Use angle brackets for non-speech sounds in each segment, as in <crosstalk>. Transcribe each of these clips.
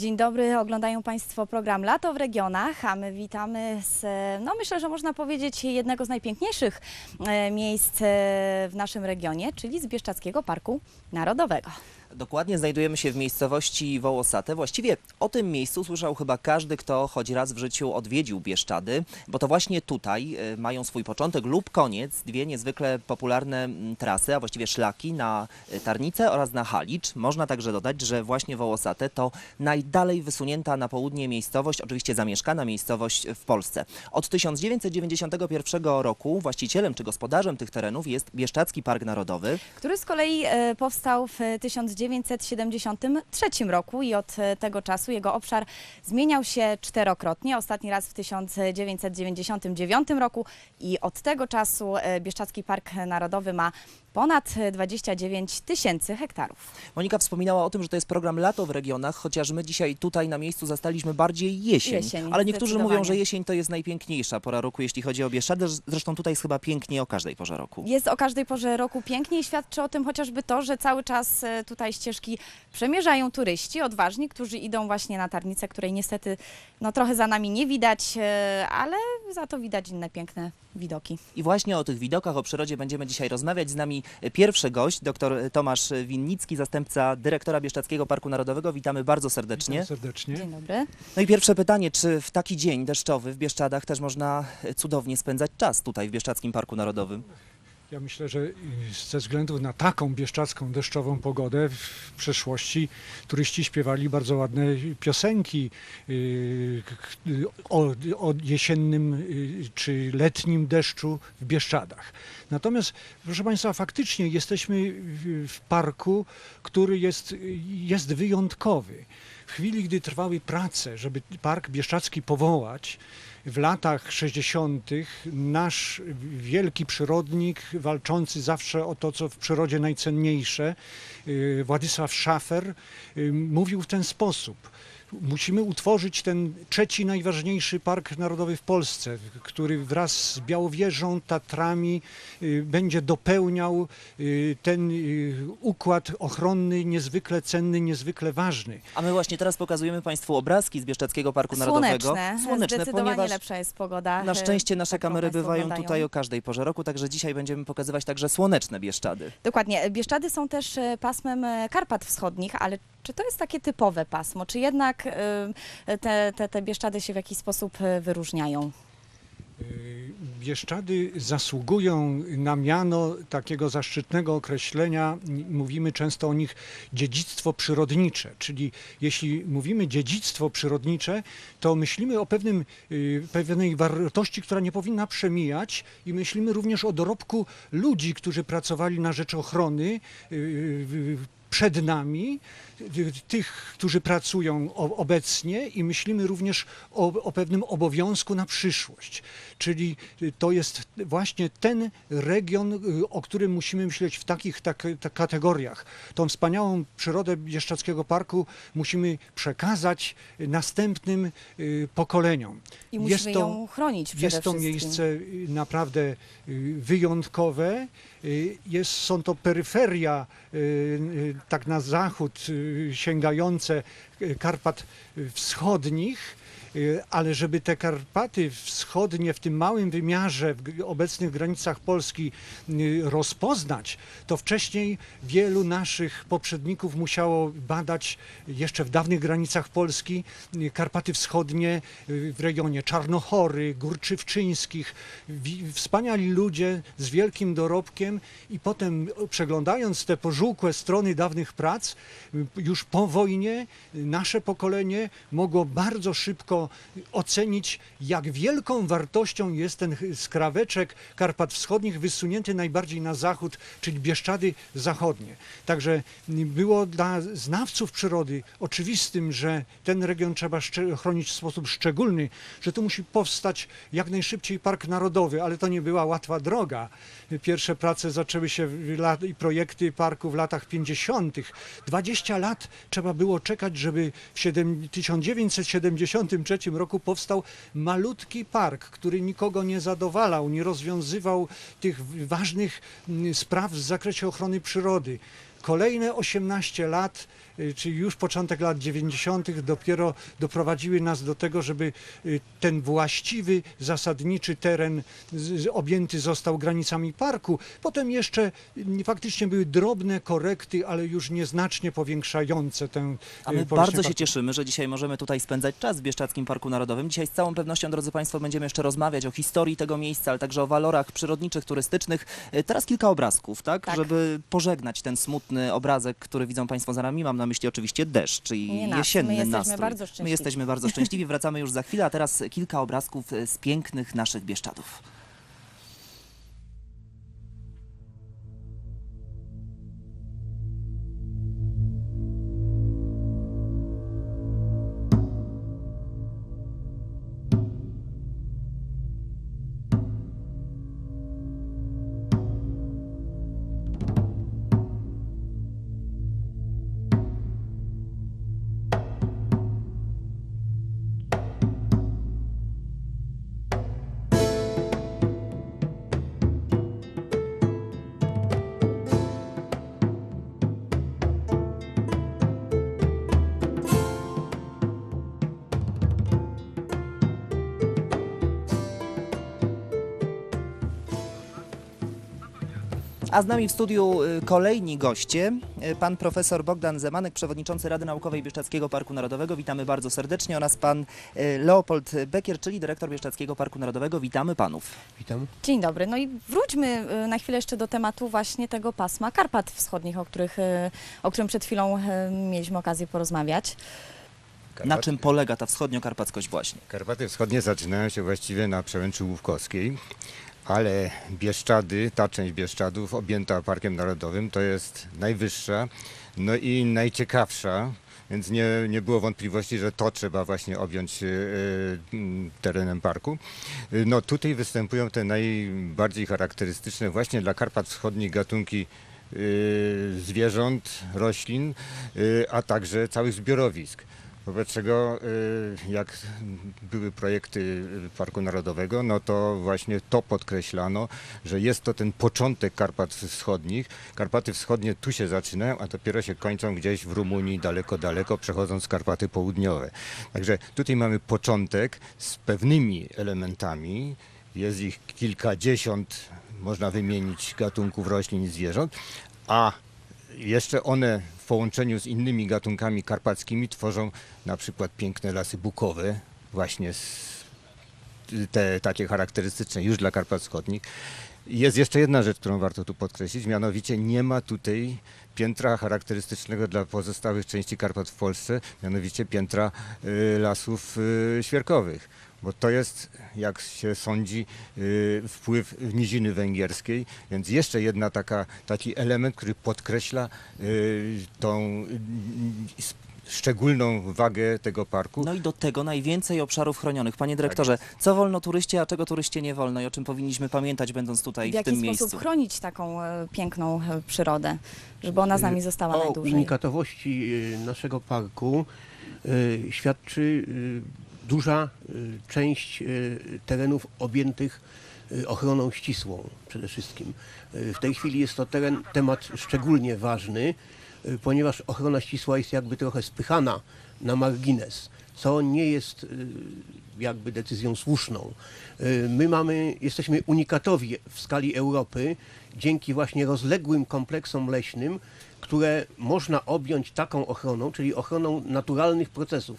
Dzień dobry, oglądają Państwo program Lato w regionach, a my witamy z, no myślę, że można powiedzieć, jednego z najpiękniejszych e, miejsc e, w naszym regionie, czyli z Bieszczadzkiego Parku Narodowego. Dokładnie znajdujemy się w miejscowości Wołosate. Właściwie o tym miejscu słyszał chyba każdy, kto choć raz w życiu odwiedził Bieszczady, bo to właśnie tutaj e, mają swój początek lub koniec dwie niezwykle popularne trasy, a właściwie szlaki na e, Tarnicę oraz na Halicz. Można także dodać, że właśnie Wołosate to najdalej wysunięta na południe miejscowość, oczywiście zamieszkana miejscowość w Polsce. Od 1991 roku właścicielem czy gospodarzem tych terenów jest Bieszczadzki Park Narodowy. który z kolei e, powstał w 1973 roku i od e, tego czasu jego obszar zmieniał się czterokrotnie. Ostatni raz w 1999 roku i od tego czasu e, Bieszczadzki Park Narodowy ma ponad 29 tysięcy hektarów. Monika wspominała o tym, że to jest program Lato w regionach, chociaż my dzisiaj tutaj na miejscu zastaliśmy bardziej jesień. Jesień, Ale niektórzy mówią, że jesień to jest najpiękniejsza pora roku, jeśli chodzi o Bieszczady. Zresztą tutaj jest chyba pięknie o każdej porze roku. Jest o każdej porze roku pięknie i świadczy o tym chociażby to, że cały czas e, tutaj ścieżki przemierzają turyści odważni, którzy idą właśnie na tarnicę, której niestety no, trochę za nami nie widać, e, ale za to widać inne piękne widoki. I właśnie o tych widokach, o przyrodzie będziemy dzisiaj rozmawiać. Z nami pierwszy gość, dr Tomasz Winnicki, zastępca dyrektora Bieszczadzkiego Parku Narodowego. Witamy bardzo serdecznie. Witam serdecznie. Dzień dobry. No i pierwsze pytanie, czy w taki dzień deszczowy w Bieszczadach też można cudownie spędzać czas tutaj w Bieszczadzkim Parku Narodowym? Ja myślę, że y, ze względu na taką bieszczacką deszczową pogodę w przeszłości turyści śpiewali bardzo ładne piosenki y, o, o jesiennym y, czy letnim deszczu w Bieszczadach. Natomiast, proszę Państwa, faktycznie jesteśmy w parku, który jest, jest wyjątkowy. W chwili, gdy trwały prace, żeby Park Bieszczacki powołać, w latach 60. nasz wielki przyrodnik, walczący zawsze o to, co w przyrodzie najcenniejsze, y, Władysław Szafer, y, mówił w ten sposób. Musimy utworzyć ten trzeci najważniejszy park narodowy w Polsce, który wraz z Białowieżą, Tatrami y, będzie dopełniał y, ten y, układ ochronny niezwykle cenny, niezwykle ważny. A my właśnie teraz pokazujemy Państwu obrazki z Bieszczadzkiego Parku Narodowego. Słoneczne, zdecydowanie ponieważ lepsza jest pogoda. Na szczęście nasze tak kamery bywają oglądają. tutaj o każdej porze roku, także dzisiaj będziemy pokazywać także słoneczne Bieszczady. Dokładnie. Bieszczady są też pasmem Karpat Wschodnich, ale czy to jest takie typowe pasmo? Czy jednak e, te, te, te Bieszczady się w jakiś sposób e, wyróżniają? Y, Bieszczady zasługują na miano takiego zaszczytnego określenia, mówimy często o nich dziedzictwo przyrodnicze, czyli jeśli mówimy dziedzictwo przyrodnicze, to myślimy o pewnym, y, pewnej wartości, która nie powinna przemijać i myślimy również o dorobku ludzi, którzy pracowali na rzecz ochrony y, przed nami, tych, którzy pracują obecnie i myślimy również o, o pewnym obowiązku na przyszłość. Czyli y, to jest właśnie ten region, y, o którym musimy myśleć w takich tak, tak kategoriach. Tą wspaniałą przyrodę Bieszczadzkiego Parku musimy przekazać następnym y, pokoleniom. I musimy Jest to- ją chronić przede Jest to miejsce naprawdę wyjątkowe. Jest, są to peryferia, tak na zachód y, sięgające y, Karpat Wschodnich, ale żeby te Karpaty Wschodnie w tym małym wymiarze, w obecnych granicach Polski y, rozpoznać, to wcześniej wielu naszych poprzedników musiało badać jeszcze w dawnych granicach Polski y, Karpaty Wschodnie y, w rejonie Czarnochory, Górczywczyńskich. Wspaniali ludzie z wielkim dorobkiem i potem przeglądając te pożółkłe strony dawnych prac, y, już po wojnie y, nasze pokolenie mogło bardzo szybko ocenić, jak wielką wartością jest ten skraweczek Karpat Wschodnich, wysunięty najbardziej na zachód, czyli Bieszczady Zachodnie. Także było dla znawców przyrody oczywistym, że ten region trzeba chronić w sposób szczególny, że tu musi powstać jak najszybciej Park Narodowy, ale to nie była łatwa droga. Pierwsze prace zaczęły się i projekty parku w latach 50. 20 lat trzeba było czekać, żeby w 1973 1953 roku powstał malutki park, który nikogo nie zadowalał, nie rozwiązywał tych ważnych mm, spraw w zakresie ochrony przyrody. Kolejne 18 lat y, czyli już początek lat 90. dopiero doprowadziły nas do tego, żeby y, ten właściwy, zasadniczy teren objęty został granicami parku. Potem jeszcze y, faktycznie były drobne korekty, ale już nieznacznie powiększające tę A my bardzo się parku. cieszymy, że dzisiaj możemy tutaj spędzać czas w Bieszczadzkim Parku Narodowym. Dzisiaj z całą pewnością, drodzy Państwo, będziemy jeszcze rozmawiać o historii tego miejsca, ale także o walorach przyrodniczych, turystycznych. Teraz kilka obrazków, tak? Tak. Żeby pożegnać ten smutny obrazek, który widzą Państwo za nami. Mam na myśli oczywiście deszcz i Nie nas, jesienny my jesteśmy nastrój. bardzo My szczęśliwi. jesteśmy bardzo szczęśliwi. <laughs> Wracamy już za chwilę, a teraz kilka obrazków e, z pięknych naszych Bieszczadów. A z nami w studiu y, kolejni goście. Y, Pan profesor Bogdan Zemanek, przewodniczący Rady Naukowej Bieszczadzkiego Parku Narodowego. Witamy bardzo serdecznie. Oraz pan y, Leopold Bekier, czyli dyrektor Bieszczadzkiego Parku Narodowego. Witamy panów. Witam. Dzień dobry. No i wróćmy na chwilę jeszcze do tematu właśnie tego pasma Karpat Wschodnich, o, których, o którym przed chwilą mieliśmy okazję porozmawiać. Na czym polega ta wschodniokarpackość właśnie? Karpaty Wschodnie zaczynają się właściwie na przełęczy Łówkowskiej, ale Bieszczady, ta część Bieszczadów objęta Parkiem Narodowym to jest najwyższa, no i najciekawsza, więc nie, nie było wątpliwości, że to trzeba właśnie objąć e, m, terenem parku. E, No tutaj występują te najbardziej charakterystyczne właśnie dla Karpat Wschodnich gatunki e, zwierząt, roślin, e, a także całych zbiorowisk. Wobec czego, y, jak były projekty Parku Narodowego, no to właśnie to podkreślano, że jest to ten początek Karpat Wschodnich. Karpaty Wschodnie tu się zaczynają, a dopiero się kończą gdzieś w Rumunii, daleko, daleko, przechodząc Karpaty Południowe. Także tutaj mamy początek z pewnymi elementami. Jest ich kilkadziesiąt, można wymienić gatunków roślin i zwierząt, a jeszcze one w połączeniu z innymi gatunkami karpackimi tworzą na przykład piękne lasy bukowe, właśnie z, te takie charakterystyczne już dla Karpat Wschodnich. Jest jeszcze jedna rzecz, którą warto tu podkreślić, mianowicie nie ma tutaj piętra charakterystycznego dla pozostałych części Karpat w Polsce, mianowicie piętra y, lasów y, świerkowych. Bo to jest, jak się sądzi, y, wpływ niziny węgierskiej, więc jeszcze jedna taka, taki element, który podkreśla y, tą y, szczególną wagę tego parku. No i do tego najwięcej obszarów chronionych. Panie dyrektorze, co wolno turyście, a czego turyście nie wolno i o czym powinniśmy pamiętać, będąc tutaj w w, jaki tym sposób miejscu? chronić taką e, piękną e, przyrodę, żeby ona z nami została O najdłużej? unikatowości y, naszego parku świadczy duża y, część y, terenów objętych y, ochroną ścisłą przede wszystkim. W tej chwili jest to teren, temat szczególnie ważny, ponieważ ochrona ścisła jest jakby trochę spychana na margines, co nie jest jakby decyzją słuszną. My mamy, jesteśmy unikatowi w skali Europy dzięki właśnie rozległym kompleksom leśnym, które można objąć taką ochroną, czyli ochroną naturalnych procesów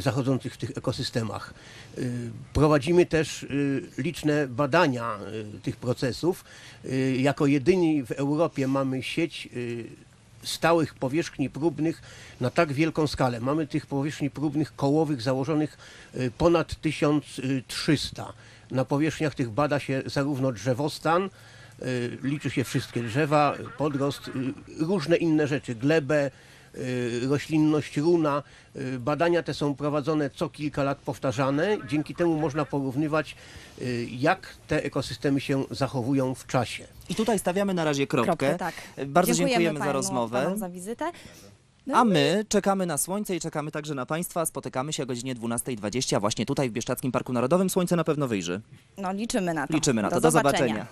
zachodzących w tych ekosystemach. Y, Prowadzimy też y, liczne badania y, tych procesów. Y, Jako jedyni w Europie mamy sieć y, stałych powierzchni próbnych na tak wielką skalę. Mamy tych powierzchni próbnych kołowych założonych y, ponad 1300. Na powierzchniach tych bada się zarówno drzewostan, y, liczy się wszystkie drzewa, podrost, y, różne inne rzeczy, glebę, y, roślinność runa. Y, Badania te są prowadzone co kilka lat powtarzane. Dzięki temu można porównywać, y, jak te ekosystemy się zachowują w czasie. I tutaj stawiamy na razie kropkę. Kropkę, tak. Bardzo dziękujemy, za panu- rozmowę. Panom za wizytę. No A my czekamy na słońce i czekamy także na Państwa. Spotykamy się o godzinie 12.20 właśnie tutaj w Bieszczadzkim Parku Narodowym. Słońce na pewno wyjrzy. No liczymy na to. Liczymy na to. Do zobaczenia.